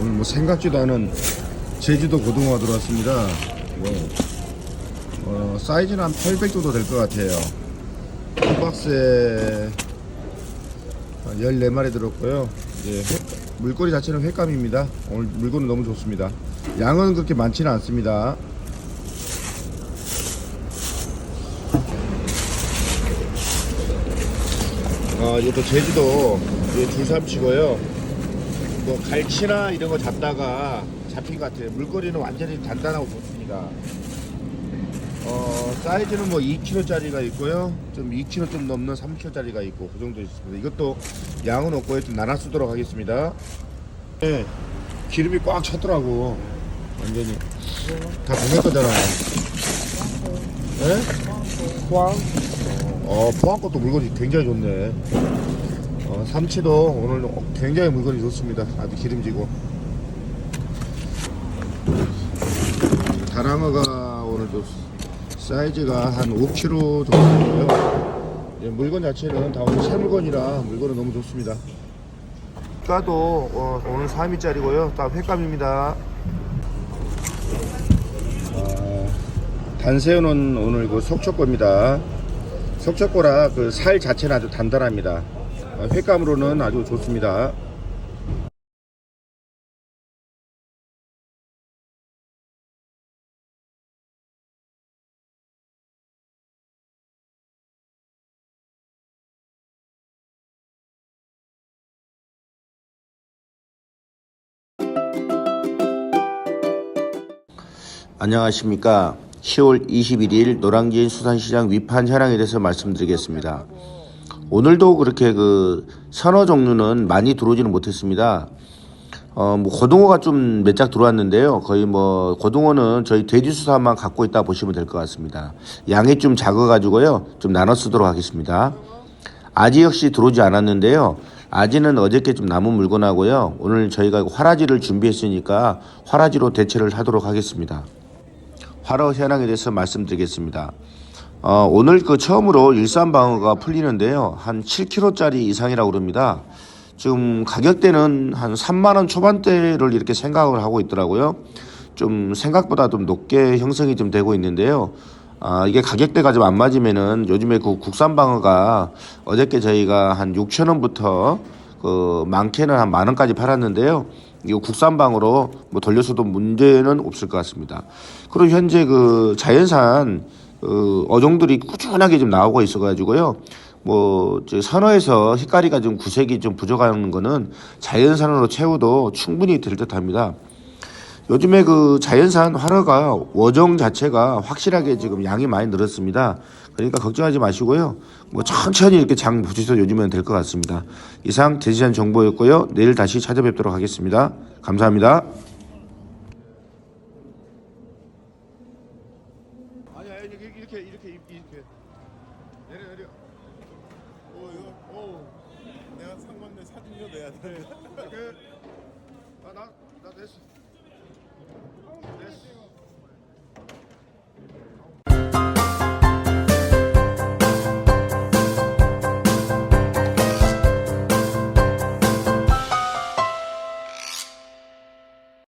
오늘 뭐 생각지도 않은 제주도 고등어가 들어왔습니다. 뭐, 어, 사이즈는 한 800 정도 될 것 같아요. 한 박스에 한 14마리 들었고요. 회- 물고기 자체는 횟감입니다. 오늘 물건은 너무 좋습니다. 양은 그렇게 많지는 않습니다. 어, 이것도 제주도 줄삼치고요. 뭐 갈치나 이런 거 잡다가 잡힌 것 같아요. 물거리는 완전히 단단하고 좋습니다. 어, 사이즈는 뭐 2kg짜리가 있고요. 좀 2kg 좀 넘는 3kg짜리가 있고 그 정도 있습니다. 이것도 양은 없고요. 좀 나눠 쓰도록 하겠습니다. 네, 기름이 꽉 찼더라고. 완전히 다 보낼 거잖아요. 네? 포항? 어, 포항 것도 물건이 굉장히 좋네. 어, 삼치도 오늘 굉장히 물건이 좋습니다. 아주 기름지고. 다랑어가 오늘도 사이즈가 한 5kg 정도 되고요. 예, 물건 자체는 다 오늘 새 물건이라 물건은 너무 좋습니다. 가도 어, 오늘 3위짜리고요. 다 횟감입니다. 아, 단새우는 오늘 그 속초거입니다. 속초거라 그 살 자체는 아주 단단합니다. 어, 횟감으로는 아주 좋습니다. 안녕하십니까. 10월 21일 노량진 수산시장 위판 현황에 대해서 말씀드리겠습니다. 오늘도 그렇게 그 선어 종류는 많이 들어오지는 못했습니다. 어, 뭐 고등어가 좀 몇 짝 들어왔는데요. 거의 뭐 고등어는 저희 돼지 수산만 갖고 있다 보시면 될 것 같습니다. 양이 좀 작아가지고요. 좀 나눠 쓰도록 하겠습니다. 아지 역시 들어오지 않았는데요. 아지는 어저께 좀 남은 물건하고요. 오늘 저희가 화라지를 준비했으니까 화라지로 대체를 하도록 하겠습니다. 화로 현황에 대해서 말씀드리겠습니다. 어, 오늘 그 처음으로 일산 방어가 풀리는데요. 한 7kg짜리 이상이라고 그럽니다. 지금 가격대는 한 3만 원 초반대를 이렇게 생각을 하고 있더라고요. 좀 생각보다 좀 높게 형성이 좀 되고 있는데요. 아, 이게 가격대가 좀 안 맞으면은 요즘에 그 국산 방어가 어저께 저희가 한 6천 원부터 그 많게는 한 만 원까지 팔았는데요. 이거 국산방으로 뭐 돌려서도 문제는 없을 것 같습니다. 그리고 현재 그 자연산 그 어종들이 꾸준하게 좀 나오고 있어가지고요. 뭐, 저 선어에서 흰가리가 좀 구색이 좀 부족한 거는 자연산으로 채워도 충분히 될 듯 합니다. 요즘에 그 자연산 화로가 워종 자체가 확실하게 지금 양이 많이 늘었습니다. 그러니까 걱정하지 마시고요. 뭐 천천히 이렇게 장 보셔서 요즘엔 될것 같습니다. 이상 대지한 정보였고요. 내일 다시 찾아뵙도록 하겠습니다. 감사합니다. 아니 아니 이렇게 이렇게 이렇게 이렇게 내려 내려. 어 이거 어 내가 산 건데 사진도 내야 돼. 그, 아, 나, 나 됐어.